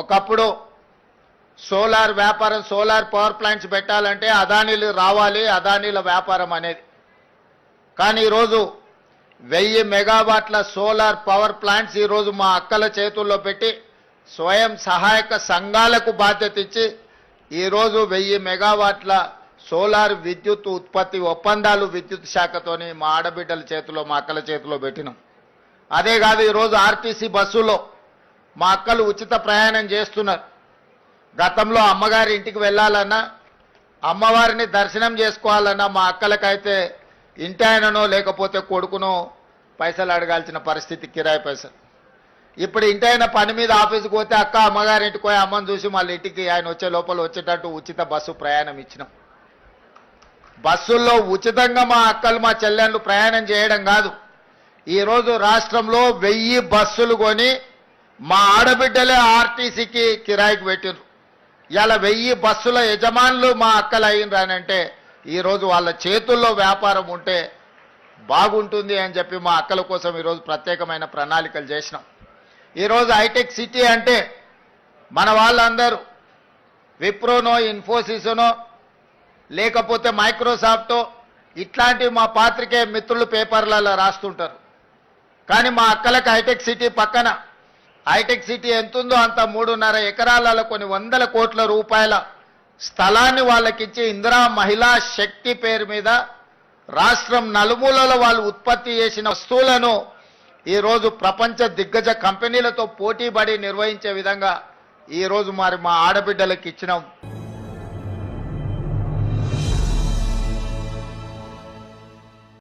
ఒకప్పుడు సోలార్ వ్యాపారం solar power plants పెట్టాలంటే అదానీలు రావాలి అదానీల వ్యాపారం అనేది. కానీ ఈరోజు వెయ్యి మెగావాట్ల సోలార్ పవర్ ప్లాంట్స్ ఈరోజు మా అక్కల చేతుల్లో పెట్టి స్వయం సహాయక సంఘాలకు బాధ్యత ఇచ్చి ఈరోజు వెయ్యి మెగావాట్ల సోలార్ విద్యుత్ ఉత్పత్తి ఒప్పందాలు విద్యుత్ శాఖతోని మా ఆడబిడ్డల చేతిలో మా అక్కల చేతిలో పెట్టినాం. అదే కాదు ఈరోజు ఆర్టీసీ బస్సులో మా అక్కలు ఉచిత ప్రయాణం చేస్తున్నారు. గతంలో అమ్మగారి ఇంటికి వెళ్ళాలన్నా అమ్మవారిని దర్శనం చేసుకోవాలన్నా మా అక్కలకైతే ఇంటాయననో లేకపోతే కొడుకునో పైసలు అడగాల్సిన పరిస్థితి కిరాయి పైసలు. ఇప్పుడు ఇంటైన పని మీద ఆఫీస్కి పోతే అక్క అమ్మగారి ఇంటికి పోయి అమ్మని చూసి మళ్ళీ ఇంటికి ఆయన వచ్చే లోపల వచ్చేటట్టు ఉచిత బస్సు ప్రయాణం ఇచ్చినాం. బస్సుల్లో ఉచితంగా మా అక్కలు మా చెల్లెళ్ళు ప్రయాణం చేయడం కాదు. ఈరోజు రాష్ట్రంలో వెయ్యి బస్సులు కొని మా ఆడబిడ్డలే ఆర్టీసీకి కిరాయికి పెట్టిండ్రు ఇలా వెయ్యి బస్సుల యజమానులు మా అక్కలు అయినరానంటే ఈరోజు వాళ్ళ చేతుల్లో వ్యాపారం ఉంటే బాగుంటుంది అని చెప్పి మా అక్కల కోసం ఈరోజు ప్రత్యేకమైన ప్రణాళికలు చేసినాం. ఈరోజు హైటెక్ సిటీ అంటే మన వాళ్ళందరూ విప్రోనో ఇన్ఫోసిస్నో లేకపోతే మైక్రోసాఫ్టో ఇట్లాంటివి మా పాత్రికే మిత్రులు పేపర్లలో రాస్తుంటారు. కానీ మా అక్కలకు హైటెక్ సిటీ పక్కన హైటెక్ సిటీ ఎంతుందో అంత మూడున్నర ఎకరాలలో కొన్ని వందల కోట్ల రూపాయల స్థలాన్ని వాళ్ళకిచ్చి ఇందిరా మహిళా శక్తి పేరు మీద రాష్ట్రం నలుమూలలో వాళ్ళు ఉత్పత్తి చేసిన వస్తువులను ఈరోజు ప్రపంచ దిగ్గజ కంపెనీలతో పోటీపడి నిర్వహించే విధంగా ఈరోజు మరి మా ఆడబిడ్డలకు ఇచ్చినాం.